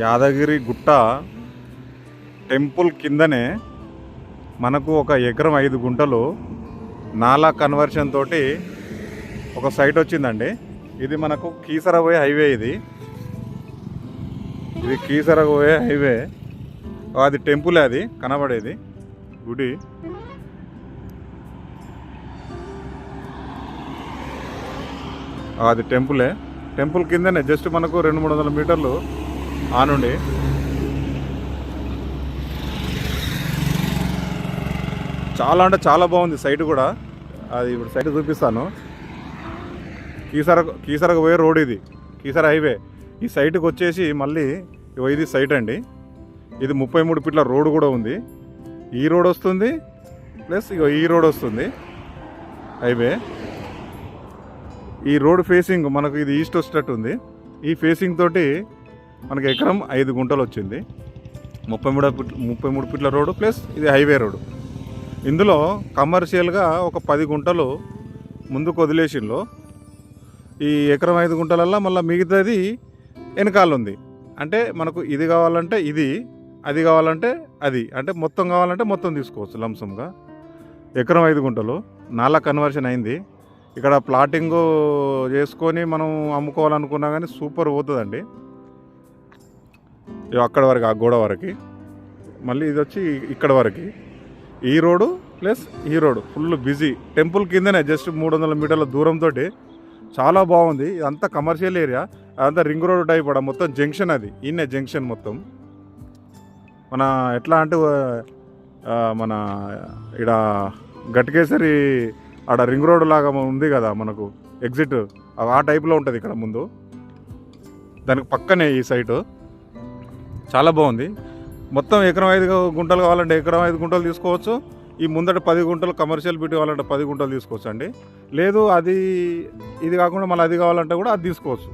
Yadagiri Gutta temple కిందనే మనకు ఒక ఎకరం ఐదు గుంటలు నాలా కన్వర్షన్ తోటి ఒక సైట్ వచ్చిందండి. ఇది మనకు కీసరబోయే హైవే ఇది. ఇది కీసరబోయే హైవే. అది టెంపుల్ అది కనబడేది. గుడి. అది టెంపులే. టెంపుల్ కిందనే జస్ట్ మనకు రెండు మూడు వందల మీటర్లు ఆనుండి. చాలా అంటే చాలా బాగుంది సైట్ కూడా. అది ఇప్పుడు సైట్ చూపిస్తాను. కీసర కీసరకు పోయే రోడ్ ఇది. కీసర హైవే. ఈ సైట్కి వచ్చేసి మళ్ళీ ఇది సైట్ అండి. ఇది ముప్పై మూడు ఫీట్ల రోడ్ కూడా ఉంది. ఈ రోడ్ వస్తుంది ప్లస్ ఇగో ఈ రోడ్ వస్తుంది. హైవే. ఈ రోడ్ ఫేసింగ్ మనకు ఇది ఈస్ట్ వచ్చేటట్టు ఉంది ఈ ఫేసింగ్ తోటి మనకి ఎకరం ఐదు గుంటలు వచ్చింది. ముప్పై మూడు ముప్పై మూడు ఫీట్ల రోడ్డు ప్లస్ ఇది హైవే రోడ్డు. ఇందులో కమర్షియల్గా ఒక పది గుంటలు ముందుకు వదిలేసిండ్లో ఈ ఎకరం ఐదు గుంటలల్లో మళ్ళీ మిగతాది వెనకాల ఉంది అంటే మనకు ఇది కావాలంటే ఇది అది కావాలంటే అది. అంటే మొత్తం కావాలంటే మొత్తం తీసుకోవచ్చు లంసంగా ఎకరం ఐదు గుంటలు నాలా కన్వర్షన్ అయింది. ఇక్కడ ప్లాటింగ్ చేసుకొని మనం అమ్ముకోవాలనుకున్నా కానీ సూపర్ పోతుందండి. అక్కడ వరకు ఆ గోడ వరకు. మళ్ళీ ఇది వచ్చి ఇక్కడ వరకు. ఈ రోడ్డు ప్లస్ ఈ రోడ్డు. Full busy. టెంపుల్ కిందనే జస్ట్ మూడు వందల మీటర్ల దూరంతో చాలా బాగుంది. ఇదంతా కమర్షియల్ ఏరియా. అదంతా రింగ్ రోడ్ టైప్ కూడా మొత్తం జంక్షన్ అది. ఈయన జంక్షన్ మొత్తం. మన ఎట్లా అంటే మన ఇక్కడ గట్కేసరి ఆడ రింగ్ రోడ్ లాగా ఉంది కదా మనకు. ఎగ్జిట్. ఆ టైప్లో ఉంటుంది ఇక్కడ ముందు. దానికి పక్కనే ఈ సైటు. చాలా బాగుంది. మొత్తం ఎకరం ఐదు గుంటలు కావాలంటే ఎకరం ఐదు గుంటలు తీసుకోవచ్చు. ఈ ముందట పది గుంటలు కమర్షియల్ బ్యూటీ కావాలంటే పది గుంటలు తీసుకోవచ్చు అండి లేదు అది ఇది కాకుండా మళ్ళీ అది కావాలంటే కూడా అది తీసుకోవచ్చు.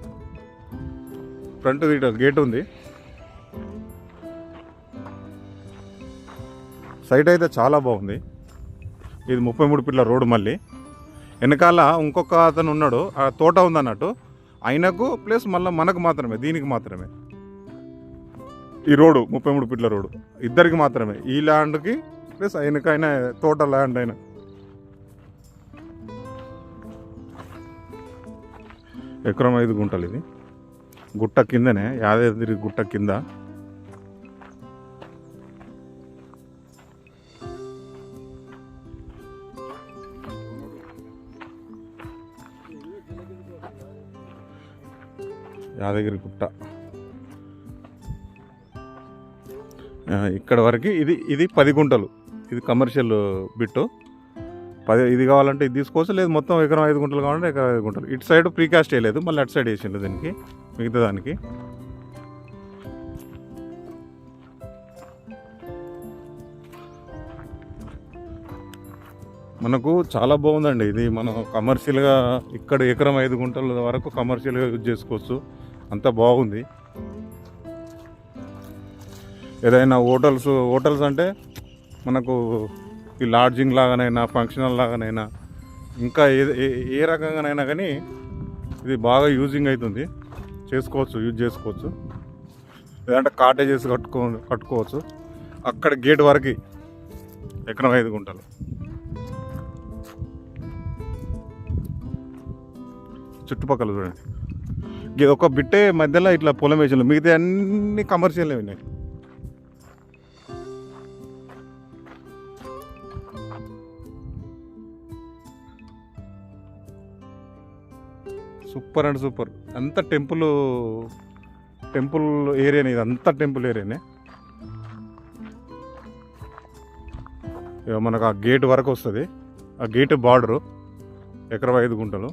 ఫ్రంట్ గేట్ ఉంది. సైట్ అయితే చాలా బాగుంది. ఇది ముప్పై మూడు పిట్ల రోడ్డు మళ్ళీ. వెనకాల ఇంకొక అతను ఉన్నాడు ఆ తోట ఉందన్నట్టు. ఆయనకు ప్లస్ మళ్ళీ మనకు మాత్రమే దీనికి మాత్రమే. ఈ రోడ్డు ముప్పై మూడు ఫీట్ల రోడ్డు. ఇద్దరికి మాత్రమే. ఈ ల్యాండ్కి ప్లస్ ఆయనకైనా తోట ల్యాండ్ అయినా. ఎకరం ఐదు గుంటలు ఇది. గుట్ట కిందనే యాదాద్రి గుట్ట కింద. యాదగిరి గుట్ట. ఇక్కడ వరకు ఇది ఇది పది గుంటలు. ఇది కమర్షియల్ బిట్టు. పది ఇది కావాలంటే ఇది తీసుకోవచ్చు లేదు మొత్తం ఎకరం ఐదు గుంటలు కావాలంటే ఎకరం ఐదు గుంటలు. ఇటు సైడ్ ప్రీకాస్ట్ వేయలేదు మళ్ళీ అటు సైడ్ వేసిండు దీనికి మిగతా దానికి. మనకు చాలా బాగుందండి ఇది మనం కమర్షియల్గా ఇక్కడ ఎకరం ఐదు గుంటల వరకు కమర్షియల్గా యూజ్ చేసుకోవచ్చు. అంత బాగుంది. ఏదైనా హోటల్స్ హోటల్స్ అంటే మనకు ఈ లాడ్జింగ్ లాగానైనా ఫంక్షనల్ లాగానైనా ఇంకా ఏ ఏ- ఏ రకంగానైనా కానీ ఇది బాగా యూజింగ్ అవుతుంది. చేసుకోవచ్చు యూజ్ చేసుకోవచ్చు. లేదంటే కాటేజెస్ కట్టుకో కట్టుకోవచ్చు. అక్కడ గేట్ వరకు ఎకరం ఐదు గుంటలు. చుట్టుపక్కల చూడండి. ఒక బిట్టే మధ్యలో ఇట్లా పొలం వేసిన మిగతా అన్ని కమర్షియల్ ఉన్నాయి. Super and super. అంత టెంపుల్ టెంపుల్ ఏరియానే ఇది అంతా టెంపుల్ ఏరియానే. ఇక మనకు ఆ గేట్ వరకు వస్తుంది. ఆ గేట్ బార్డరు ఎకరం ఐదు గుంటలు.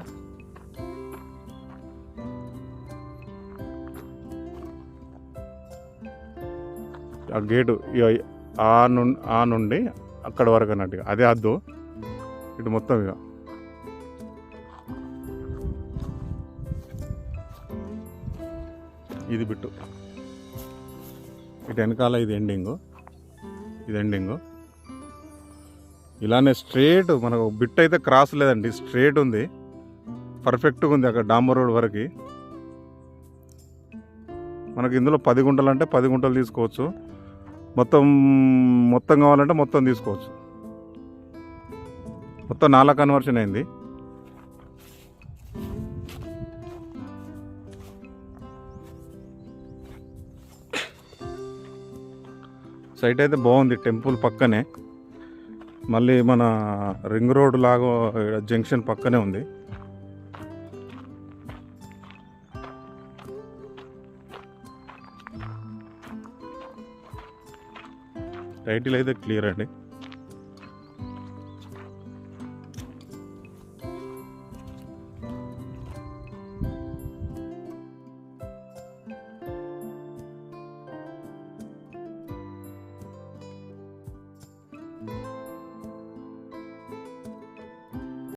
ఆ గేటు ఆ నుండి అక్కడ వరకు అన్నట్టుగా. అదే అద్దు. ఇటు మొత్తం ఇక ఇది బిట్టు. ఇటు వెనకాల ఇది ఎండింగ్ ఇది ఎండింగ్ ఇలానే స్ట్రేట్ మనకు బిట్ అయితే క్రాస్ లేదండి. స్ట్రేట్ ఉంది. పర్ఫెక్ట్గా ఉంది అక్కడ డాంబర్ రోడ్ వరకు. మనకి ఇందులో పది గుంటలు అంటే పది గుంటలు తీసుకోవచ్చు. మొత్తం మొత్తం కావాలంటే మొత్తం తీసుకోవచ్చు. మొత్తం నాలుగు కన్వర్షన్ అయింది. సైట్ అయితే బాగుంది టెంపుల్ పక్కనే. మళ్ళీ మన రింగ్ రోడ్ లాగా జంక్షన్ పక్కనే ఉంది. టైటిల్ అయితే క్లియర్ అండి.